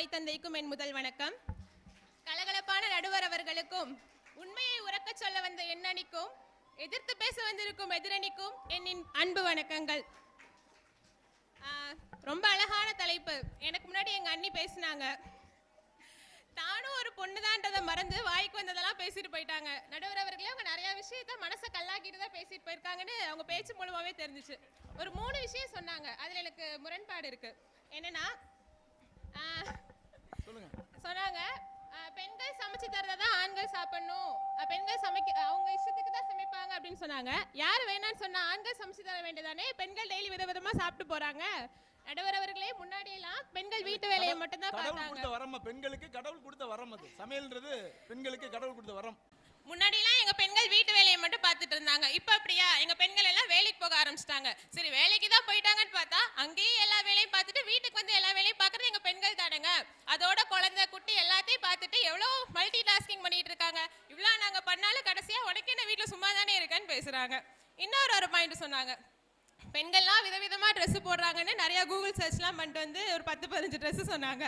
தாய் தந்தைக்கும் என் முதல் வணக்கம். கலகலப்பான நடுவர் அவர்களுக்கும் உண்மையை உறக்க சொல்ல வந்த எண்ணணிக்கும் எதிர்த்து பேச வந்திருக்கும் எதிரணிக்கும் என்னின் அன்பு வணக்கங்கள். ஆஹ், ரொம்ப அழகான தலைப்பு. எனக்கு முன்னாடி எங்க அண்ணி பேசினாங்க. தானும் ஒரு பொண்ணுதான்றதை மறந்து வாய்க்கு வந்ததெல்லாம் பேசிட்டு போயிட்டாங்க. நடுவர் அவர்களே அவங்க நிறைய விஷயத்த மனசை கல்லாக்கிட்டு தான் பேசிட்டு போயிருக்காங்கன்னு அவங்க பேச்சு மூலமாவே தெரிஞ்சுச்சு. ஒரு மூணு விஷயம் சொன்னாங்க. அதுல எனக்கு முரண்பாடு இருக்கு. என்னன்னா ஆஹ், சொன்னாங்க பெண்கள் சமைச்சு தரதை தான் ஆண்கள் சாப்பிடணும். பெண்கள் சமைக்க அவங்க இஷ்டத்துக்கு தான் சமைப்பாங்க அப்படின்னு சொன்னாங்க. யார் வேணாம்னு சொன்னா ஆண்கள் சமைச்சு தர வேண்டியதானே? பெண்கள் டெய்லி விதவிதமா சாப்பிட்டு போறாங்க. நடுவர் அவர்களே முன்னாடி எல்லாம் பெண்கள் வீட்டு வேலையை மட்டும் தான் கடவுள் பார்த்தாங்க. கொடுத்த வரம் பெண்களுக்கு கடவுள் கொடுத்த வரம் அது. சமையல்ன்றது பெண்களுக்கு கடவுள் கொடுத்த வரம். முன்னாடிலாம் எங்கள் பெண்கள் வீட்டு வேலையை மட்டும் பார்த்துட்டு இருந்தாங்க. இப்போ அப்படியா? எங்கள் பெண்கள் எல்லாம் வேலைக்கு போக ஆரம்பிச்சிட்டாங்க. சரி வேலைக்கு தான் போயிட்டாங்கன்னு பார்த்தா அங்கேயும் எல்லா வேலையும் பார்த்துட்டு வீட்டுக்கு வந்து எல்லா வேலையும் பார்க்குறது எங்கள் பெண்கள் தானுங்க. அதோட குழந்தை குட்டி எல்லாத்தையும் பார்த்துட்டு எவ்வளோ மல்டி டாஸ்கிங் பண்ணிட்டு இருக்காங்க. இவ்வளோ நாங்கள் பண்ணாலும் கடைசியாக உனக்கு என்ன வீட்டில் சும்மா தானே இருக்கேன்னு பேசுகிறாங்க இன்னொரு ஒரு பாயிண்ட் சொன்னாங்க. பெண்கள்லாம் விதவிதமாக ட்ரெஸ்ஸு போடுறாங்கன்னு நிறைய கூகுள் சர்ச்லாம் பண்ணிட்டு வந்து ஒரு பத்து பதினஞ்சு ட்ரெஸ்ஸு சொன்னாங்க.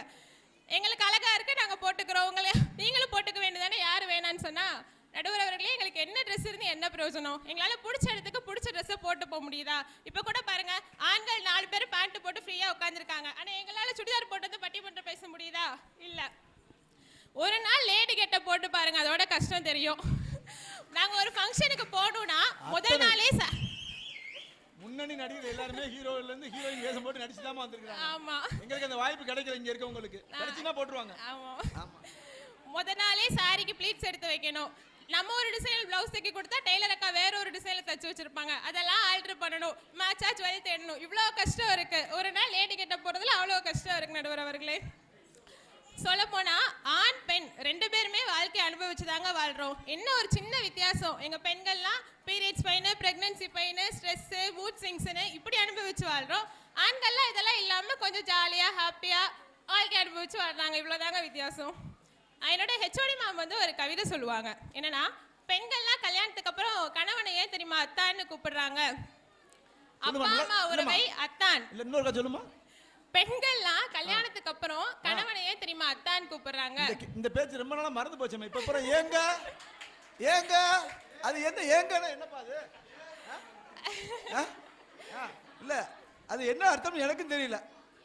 எங்களுக்கு அழகாக இருக்குது நாங்கள் போட்டுக்கிறோம். உங்களை நீங்களும் போட்டுக்க வேண்டியதானே யார் வேணான்னு சொன்னால் நடுவர் அவர்களே எங்களுக்கு என்ன Dress இருந்து என்ன பிரயோஜனம்? எங்களால பிடிச்ச இடத்துக்கு பிடிச்ச ட்ரெஸ்ஸை போட்டு போக முடியுதா? இப்போ கூட பாருங்க ஆண்கள் நாலு பேர் பேண்ட் போட்டு ஃப்ரீயா உட்காந்துருக்காங்க ஆனா எங்களால சுடிதார் போட்டு வந்து பட்டிமன்றம் பேச முடியுதா? இல்ல. ஒரு நாள் லேடி கெட்ட போட்டு பாருங்க அதோட கஷ்டம் தெரியும். நாங்க ஒரு ஃபங்க்ஷனுக்கு போகணும்னா முதல் நாளே ச- முன்னணி நடிகர் எல்லாருமே ஹீரோல இருந்து ஹீரோயின் வேஷம் போட்டு நடிச்சு தான் வந்திருக்காங்க ஆமா. எங்களுக்கு அந்த வாய்ப்பு கிடைக்கல இங்க இருக்கவங்களுக்கு. கிடைச்சுனா போட்டுருவாங்க. ஆமா. முத நாளே சாரிக்கு ப்ளீட்ஸ் எடுத்து வைக்கணும். நம்ம ஒரு டிசைனில் பிளவுஸ் தைக்க கொடுத்தா டெய்லர் அக்கா வேற ஒரு டிசைனில் தச்சு வச்சிருப்பாங்க. அதெல்லாம் ஆல்ட்ரு பண்ணணும். மேட்சா ஜுவல் தேடணும் இவ்வளோ கஷ்டம் இருக்கு. ஒரு நாள் லேடி கட்ட போகிறதுல அவ்வளோ கஷ்டம் இருக்கு நடுவர் அவர்களே. சொல்ல போனா ஆண் பெண் ரெண்டு பேருமே வாழ்க்கை அனுபவிச்சு தாங்க வாழ்றோம். என்ன ஒரு சின்ன வித்தியாசம். எங்க பெண்கள்லாம் periods pain pregnancy pain stress mood சிங்ஸ்னு இப்படி அனுபவிச்சு வாழ்றோம். ஆண்கள்லாம் இதெல்லாம் இல்லாம கொஞ்சம் ஜாலியா ஹாப்பியா வாழ்க்கை அனுபவிச்சு வாழ்றாங்க. இவ்வளவுதாங்க வித்தியாசம். என்னோட ஹெச்ஓடி மேம் வந்து ஒரு கவிதை சொல்லுவாங்க. என்னன்னா பெண்கள்லாம் கல்யாணத்துக்கு அப்புறம் கணவனை ஏன் தெரியுமா அத்தான்னு கூப்பிடுறாங்க? அப்பா அம்மா உறவை அத்தான். இல்ல இன்னொருக்கா சொல்லுமா? பெண்கள்லாம் கல்யாணத்துக்கு அப்புறம் கணவனை ஏன் தெரியுமா அத்தான் கூப்பிடுறாங்க? இந்த பேச்சு ரொம்ப நாளா மறந்து போச்சேம்மா இப்ப அப்புறம் ஏங்க? ஏங்க? அது என்ன ஏங்கன்னா என்னப்பா அது? இல்ல அது என்ன அர்த்தம் எனக்கும் தெரியல.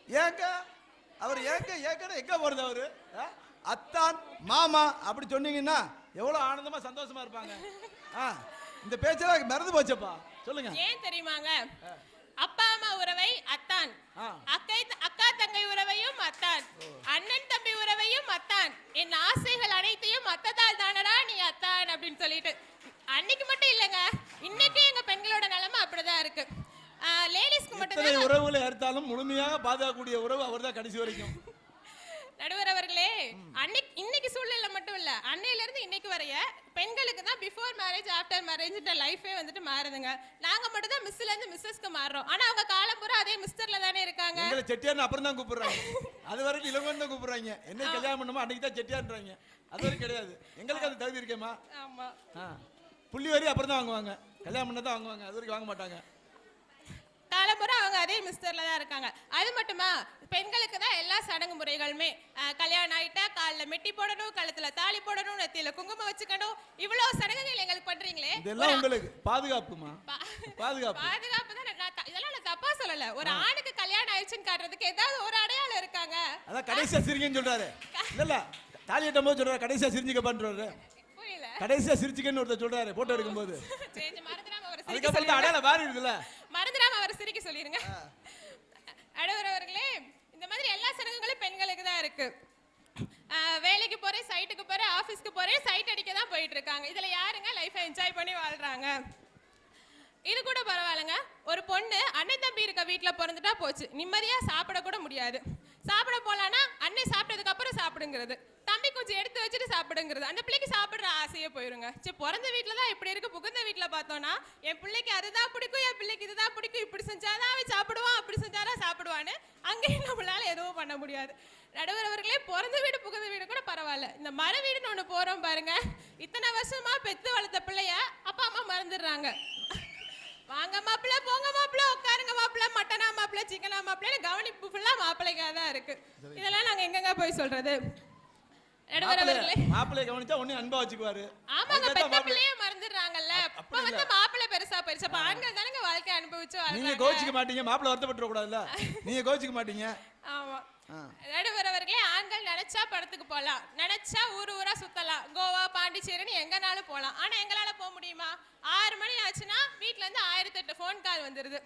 ஏங்க? அவர் ஏங்க ஏங்கன்னு எங்க போறது அவரு? மாமா அப்படி சொன்னீங்கன்னா எவ்வளவு ஆனந்தமா சந்தோஷமா இருப்பாங்க. ஆ, இந்த பேச்செல்லாம் மறந்து போச்சப்பா. சொல்லுங்க. ஏன் தெரியுமாங்க? அப்பா அம்மா உறவை அத்தான். அக்கை அக்கா தங்கை உறவையும் அத்தான். அண்ணன் தம்பி உறவையும் அத்தான். என் ஆசைகள் அனைத்தையும் அத்ததால் தானடா நீ அத்தான் அப்படின்னு சொல்லிட்டு. அன்னைக்கு மட்டும் இல்லைங்க. இன்னைக்கு எங்க பெண்களோட நிலைமை அப்படிதான் இருக்கு. லேடிஸ்க்கு மட்டும் உறவுகளை அறுத்தாலும் முழுமையாக பாதுகாக்கக்கூடிய உறவு அவர்தான் கடைசி வரைக்கும். அன்னைக்கு இன்னைக்கு சூழ்நிலை மட்டும் இல்ல. அன்னையில இருந்து இன்னைக்கு வரைய பெண்களுக்கு தான் பிஃபோர் மேரேஜ் ஆஃப்டர் மேரேஜ்ன்ற லைஃபே வந்துட்டு மாறுதுங்க. நாங்க மட்டும் தான் மிஸ்ல இருந்து மிஸ்ஸஸ்க்கு மாறுறோம். ஆனா அவங்க காலம் பூரா அதே மிஸ்டர்ல தானே இருக்காங்க. எங்களை செட்டியார்னு அப்புறம் தான் கூப்பிடுறாங்க. அது வரைக்கும் இளங்கோன்னு தான் கூப்பிடுறாங்க. என்ன கல்யாணம் பண்ணுமோ அன்னைக்கு தான் செட்டியார்ன்றாங்க. அது வரைக்கும் கிடையாது. எங்களுக்கு அது தகுதி இருக்கேம்மா. ஆமா. புள்ளி வரி அப்புறம் தான் வாங்குவாங்க. கல்யாணம் பண்ண தான் வாங்குவாங்க. அது வரைக்கும் வாங்க மாட்டாங்க. காலம்புற அவங்க அதே மிஸ்டர்ல தான் இருக்காங்க. அது மட்டுமா பெண்களுக்கு தான் எல்லா சடங்கு முறைகளுமே கல்யாணம் ஆயிட்டா கால்ல மெட்டி போடணும் கழுத்துல தாலி போடணும் நெத்தியில குங்குமம் வச்சுக்கணும். இவ்வளவு சடங்குகள் எங்களுக்கு பண்றீங்களே. இதெல்லாம் உங்களுக்கு பாதுகாப்புமா? பாதுகாப்பு. பாதுகாப்பு தான் இதெல்லாம் நான் தப்பா சொல்லல. ஒரு ஆணுக்கு கல்யாணம் ஆயிடுச்சுன்னு காட்டுறதுக்கு ஏதாவது ஒரு அடையாளம் இருக்காங்க. அதான் கடைசியா சிரிங்கன்னு சொல்றாரு. இல்ல தாலி கட்டும் போது சொல்றாரு கடைசியா சிரிஞ்சுக்க பண்றாரு. புரியல. கடைசியா சிரிச்சுக்கன்னு ஒருத்தர் சொல்றாரு போட்டோ எடுக்கும்போது. அதுக்கப்புறம் அடையாளம் மாறி இருக்குல்ல எல்லாரும் சிரிக்க சொல்லிருங்க. அடவர் அவர்களே இந்த மாதிரி எல்லா சடங்குகளும் பெண்களுக்கு தான் இருக்கு. வேலைக்கு போறேன் சைட்டுக்கு போறேன் ஆபீஸ்க்கு போறேன் சைட் அடிக்க தான் போயிட்டு இருக்காங்க இதுல யாருங்க லைஃபை என்ஜாய் பண்ணி வாழ்றாங்க? இது கூட பரவாயில்லைங்க. ஒரு பொண்ணு அண்ணன் தம்பி இருக்க வீட்டில் பிறந்துட்டா போச்சு. நிம்மதியாக சாப்பிட கூட முடியாது. சாப்பிட போலான்னா அன்னை சாப்பிட்டதுக்கு அப்புறம் சாப்பிடுங்கிறது. தம்பி கொஞ்சம் எடுத்து வச்சுட்டு சாப்பிடுங்கிறது. அந்த பிள்ளைக்கு சாப்பிட்ற ஆசையே போயிருங்க. சரி பிறந்த வீட்டில் தான் இப்படி இருக்கு. புகுந்த வீட்டில் பார்த்தோன்னா என் பிள்ளைக்கு அதுதான் பிடிக்கும் என் பிள்ளைக்கு இதுதான் பிடிக்கும். இப்படி செஞ்சாதான் அவன் சாப்பிடுவான் அப்படி செஞ்சாதான் சாப்பிடுவான்னு அங்கேயும் நம்மளால எதுவும் பண்ண முடியாது. நடுவர் அவர்களே பிறந்த வீடு புகுந்த வீடு கூட பரவாயில்ல. இந்த மர வீடுன்னு ஒன்று போகிறோம் பாருங்க. இத்தனை வருஷமா பெத்து வளர்த்த பிள்ளைய அப்பா அம்மா மறந்துடுறாங்க. வாங்க மாப்பிள்ள போங்க மாப்பிள்ள உட்காருங்க மாப்பிள்ள. மட்டனா மாப்பிள்ள சிக்கனா மாப்பிள்ள கவனிப்பு ஃபுல்லாக மாப்பிள்ளைக்காக தான் இருக்கு. இதெல்லாம் நாங்கள் எங்கெங்க போய் சொல்றது? மாப்பிள்ளைய கவனிச்சா ஒண்ணு அன்பா வச்சுக்குவாரு. ஆமாங்க அதுக்கேத்த பெத்த மாப்பிள்ளை- பிள்ளையே மறந்துடுறாங்கல்ல. இப்ப வந்து மாப்பிள்ளை பெருசா பெருசா அப்ப ஆண்கள் தானங்க வாழ்க்கை அனுபவிச்சு நீங்க கோச்சிக்க மாட்டீங்க. மாப்பிள்ளை கூடாதுல்ல நீங்க கோச்சிக்க மாட்டீங்க. ஆமா. ஆ. நடுவர் அவர்களே ஆண்கள் நினைச்சா படத்துக்கு போலாம். நினைச்சா ஊர் ஊரா சுத்தலாம். கோவா பாண்டிச்சேரின்னு எங்கனாலும் போலாம். ஆனா எங்களால போக முடியுமா? ஆறு மணி ஆச்சுன்னா வீட்ல இருந்து ஆயிரத்தி எட்டு ஃபோன் கால் வந்துருது.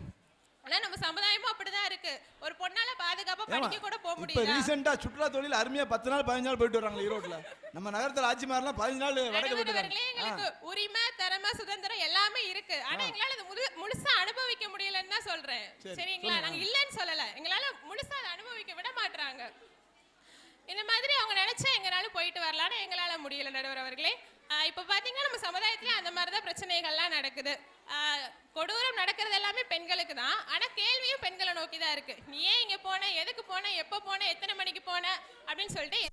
ஆனா நம்ம சமுதாயமும் அப்படிதான் இருக்கு. ஒரு பொண்ணால பாதுகாப்பா படிக்க கூட போக இப்ப முடியல ரீசெண்டா சுற்றுலா தொழில் அருமையா பத்து நாள் பதினஞ்சு நாள் போயிட்டு வராங்க ஈரோட்ல. நம்ம நகரத்துல ஆட்சி மாறலாம் பதினஞ்சு நாள் வடக்கு போயிட்டு எங்களுக்கு உரிமை திறமை சுதந்திரம் எல்லாமே இருக்கு. ஆனா எங்களால அது முழு முழுசா அனுபவிக்க முடியலன்னு தான் சொல்றேன். சரி, சரிங்களா? நாங்க இல்லைன்னு சொல்லல. எங்களால முழுசா அதை அனுபவிக்க விட மாட்றாங்க. இந்த மாதிரி அவங்க நினைச்சா எங்கனாலும் போயிட்டு வரலாம்னு எங்களால முடியல நடுவர் அவர்களே. இப்ப பாத்தீங்கன்னா நம்ம சமுதாயத்துல அந்த மாதிரி தான் பிரச்சனைகள்லாம் நடக்குது. கொடூரம் நடக்கிறது எல்லாமே பெண்களுக்கு தான். ஆனா கேள்வியும் பெண்களை நோக்கி தான் இருக்கு. நீ ஏன் இங்க போன? எதுக்கு போன? எப்ப போன? எத்தனை மணிக்கு போன? அப்படின்னு சொல்லிட்டு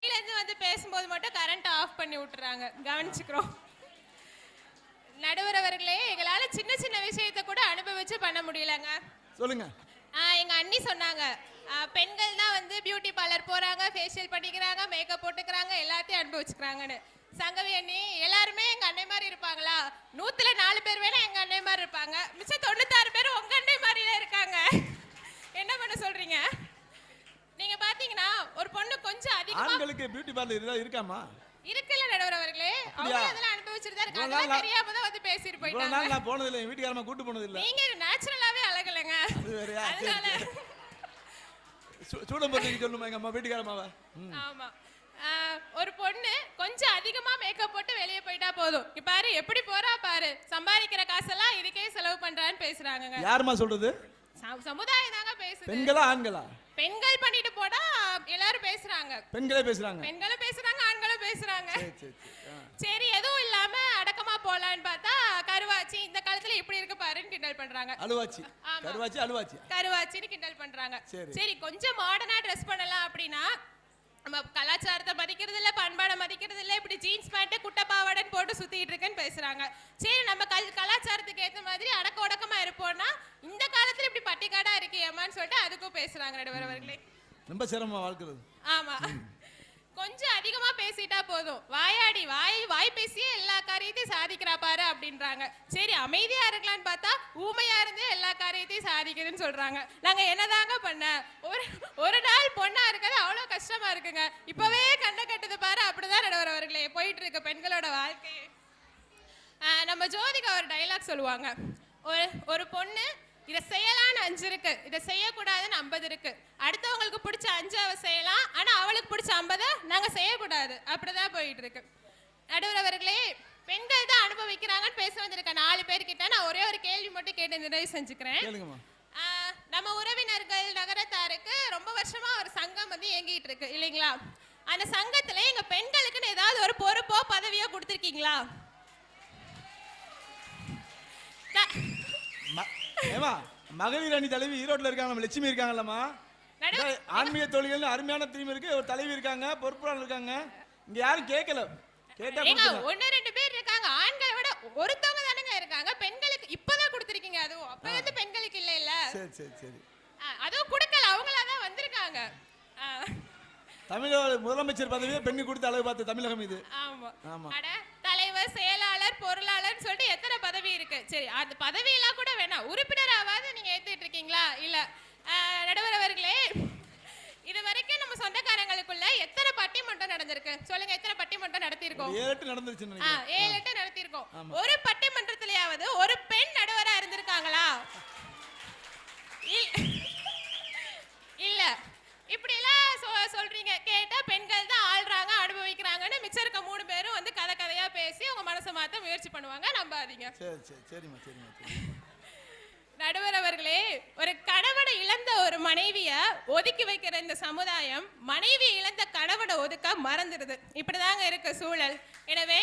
இருந்து வந்து பேசும்போது மட்டும் கரண்ட் ஆஃப் பண்ணி விட்டுறாங்க. கவனிச்சுக்கிறோம். நடுவர் அவர்களே எங்களால சின்ன சின்ன விஷயத்தை கூட அனுபவிச்சு பண்ண முடியலங்க. சொல்லுங்க. ஆஹ் எங்க அண்ணி சொன்னாங்க. பெண்கள் தான் வந்து பியூட்டி பார்லர் போறாங்க ஃபேஷியல் பண்ணிக்கிறாங்க மேக்கப் போட்டுக்கிறாங்க எல்லாத்தையும் அனுபவிச்சுக்கிறாங்கன்னு. சங்கவி அண்ணி எல்லாருமே எங்க அண்ணன் மாதிரி இருப்பாங்களா? நூத்துல நாலு பேர் வேணா எங்க அண்ணன் மாதிரி இருப்பாங்க. மிச்சம் தொண்ணூத்தாறு பேர் உங்க அண்ணன் மாதிரில இருக்காங்க. என்ன பண்ண சொல்றீங்க? நீங்க பாத்தீங்கன்னா ஒரு பொண்ணு கொஞ்சம் அதிகமா ஆண்களுக்கு பியூட்டி பார்லர் இதெல்லாம் இருக்காமா? இருக்குல்ல நடுவர் அவர்களே. அவங்க அதெல்லாம் அனுபவிச்சுட்டு தான் இருக்காங்க அதெல்லாம் தெரியாம தான் வந்து பேசிட்டு போயிட்டாங்க. நாள் நான் போனது இல்லை என் வீட்டுக்காரமா கூட்டு போனது இல்ல நீங்க நேச்சுரலாவே அழகலைங்க. அது வேறயா? அதனால சரி. சூ- சூடம்பட்டிக்கு சொல்லுமா எங்க அம்மா வீட்டுக்காரமாவா. ஆமா. ஒரு பொண்ணு கொஞ்சம் அதிகமா மேக்கப் போட்டு வெளியே போயிட்டா போதும். பாரு எப்படி போறா பாரு. சம்பாதிக்கிற காசெல்லாம் இதுக்கே செலவு பண்றான்னு பேசுறாங்கங்க. யாரும்மா சொல்றது? சமுதாயம் தாங்க பேசுது. பெண்களா ஆண்களா? பெண்கள் பண்ணிட்டு போனா எல்லாரும் பேசுறாங்க. பெண்களே பேசுறாங்க. பெண்களும் பேசுறாங்க ஆண்களும் பேசுறாங்க. சரி எதுவும் இல்லாம அடக்கமா போலான்னு பார்த்தா கருவாச்சி இந்த காலத்துல இப்படி இருக்கு பாருன்னு கிண்டல் பண்றாங்க. அழுவாச்சி. கருவாச்சி அழுவாச்சி. கருவாச்சின்னு கிண்டல் பண்றாங்க. சரி. கொஞ்சம் மாடர்னா ட்ரெஸ் பண்ணலாம் அப்படின்னா நம்ம கலாச்சாரத்தை மதிக்கிறது இல்ல பண்பாடை மதிக்கிறது இல்ல இப்படி ஜீன்ஸ் பேண்ட் குட்டை பாவாடைன்னு போட்டு சுத்திட்டு இருக்கேன்னு பேசுறாங்க. சரி நம்ம கல் கலாச்சாரத்துக்கு ஏத்த மாதிரி அடக்க ஒடக்கமா இருப்போம்னா இந்த காலத்துல இப்படி பட்டிக்காடா இருக்கியம்மான்னு சொல்லிட்டு அதுக்கும் பேசுறாங்க நடுவர் அவர்களே. ரொம்ப சிரமமா வாழ்க்கிறது ஆமா. கொஞ்சம் அதிகமா பேசிட்டா போதும். வாயாடி வாய் வாய் பேசியே எல்லா காரியத்தையும் சாதிக்கிறா பாரு அப்படின்றாங்க. சரி அமைதியா இருக்கலாம்னு பார்த்தா ஊமையா இருந்தே எல்லா காரியத்தையும் சாதிக்குதுன்னு சொல்றாங்க. நாங்க என்னதாங்க பண்ண? ஒரு ஒரு நாள் பொண்ணா இருக்கிறது அவ்வளவு கஷ்டமா இருக்குங்க. இப்பவே கண்ணை கட்டுது பாரு அப்படிதான் நடுவர் அவர்களே போயிட்டு இருக்கு பெண்களோட வாழ்க்கை. நம்ம ஜோதிகா ஒரு டைலாக் சொல்லுவாங்க. ஒரு ஒரு பொண்ணு இதை செய்யலாம்னு அஞ்சு இருக்கு. இதை செய்யக்கூடாதுன்னு ஐம்பது இருக்கு. அடுத்தவங்களுக்கு பிடிச்ச அஞ்சு அவ செய்யலாம் ஆனா அவளுக்கு பிடிச்ச ஐம்பதை நாங்க செய்யக்கூடாது. அப்படிதான் போயிட்டு இருக்கு நடுவர் அவர்களே பெண்கள் தான் அனுபவிக்கிறாங்கன்னு பேச வந்திருக்க நாலு பேர்கிட்ட நான் ஒரே ஒரு கேள்வி மட்டும் கேட்டு நிறைவு செஞ்சுக்கிறேன். நம்ம உறவினர்கள் நகரத்தாருக்கு ரொம்ப வருஷமா ஒரு சங்கம் வந்து இயங்கிட்டு இருக்கு இல்லைங்களா? அந்த சங்கத்துல எங்க பெண்களுக்குன்னு ஏதாவது ஒரு பொறுப்போ பதவியோ கொடுத்துருக்கீங்களா? த- ம- ஏம்மா மகளிர் அணி தலைவி ஈரோட்ல இருக்காங்க லட்சுமி இருக்காங்கல்லம்மா. ஆன்மீக தொழில்கள் அருமையான தீம் இருக்கு ஒரு தலைவி இருக்காங்க பொறுப்புறாள் இருக்காங்க. இங்க யாரும் கேட்கல கேட்டா. ஒண்ணு ரெண்டு பேர் இருக்காங்க ஆண்களை விட ஒருத்தவங்க தானங்க இருக்காங்க பெண்களுக்கு இப்பதான் கொடுத்துருக்கீங்க அதுவும் அப்ப வந்து பெண்களுக்கு இல்ல இல்ல சரி. சரி சரி அதுவும் கொடுக்கல. அவங்களா தான் வந்திருக்காங்க. தமிழக முதலமைச்சர் பதவியே பெண்ணு கொடுத்து அளவு பார்த்த தமிழகம் இது. ஆமா. ஆமா. அட தலைவர் செயலாளர் பொருளாளர் சொல்லிட்டு எத்தனை பதவி இருக்கு? சரி அந்த பதவி எல்லாம் கூட வேணாம். உறுப்பினராவது நீங்க ஏத்துட்டு இருக்கீங்களா? இல்ல நடுவர் அவர்களே இது வரைக்கும் நம்ம சொந்தக்காரங்களுக்குள்ள எத்தனை பட்டிமன்றம் நடந்திருக்கு? சொல்லுங்க எத்தனை பட்டிமன்றம் நடத்தியிருக்கோம்? ஏழு எட்டு நினைக்கிறேன். ஏழு எட்டு நடத்தியிருக்கோம். ஒரு பட்டிமன்றத்திலேயாவது ஒரு பெண் நடுவரா இருந்திருக்காங்களா? இல்ல. இப்படி எல்லாம் சொல்றீங்க. கேட்டா பெண்கள் தான் ஆள்றாங்க அனுபவிக்கிறாங்கன்னு மிச்சம் இருக்க மூணு பேரும் வந்து கதை கதையா பேசி உங்க மனசை மாத்த முயற்சி பண்ணுவாங்க நம்பாதீங்க. சரி சரி சரிம்மா சரிம்மா சரி நடுவர் அவர்களே ஒரு கணவனை இழந்த ஒரு மனைவிய ஒதுக்கி வைக்கிற இந்த சமுதாயம் மனைவி இழந்த கணவனை ஒதுக்க மறந்துடுது இப்படிதாங்க இருக்கு சூழல். எனவே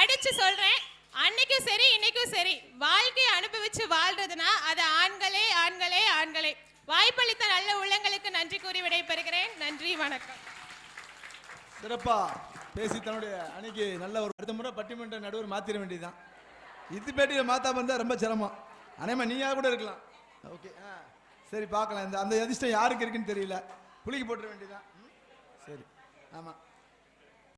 அடிச்சு சொல்றேன் அன்னைக்கும் சரி இன்னைக்கும் சரி. வாழ்க்கையை அனுபவிச்சு வாழ்றதுனா அது ஆண்களே ஆண்களே ஆண்களே. வாய்ப்பளித்த நல்ல உள்ளங்களுக்கு நன்றி கூறி விடைபெறுகிறேன். நன்றி வணக்கம். சிறப்பா பேசி தன்னுடைய அன்னைக்கு நல்ல ஒரு அடுத்த முறை பட்டிமன்ற நடுவர் மாத்திர வேண்டியதுதான். இது பேட்டியில் மாத்தாம இருந்தா ரொம்ப சிரமம். அனேமா நீயா கூட இருக்கலாம். ஓகே ஆ. சரி பார்க்கலாம். இந்த அந்த அதிர்ஷ்டம் யாருக்கு இருக்குன்னு தெரியல. புளிக்கு போட்டுற வேண்டியதுதான். ம்? சரி. ஆமாம்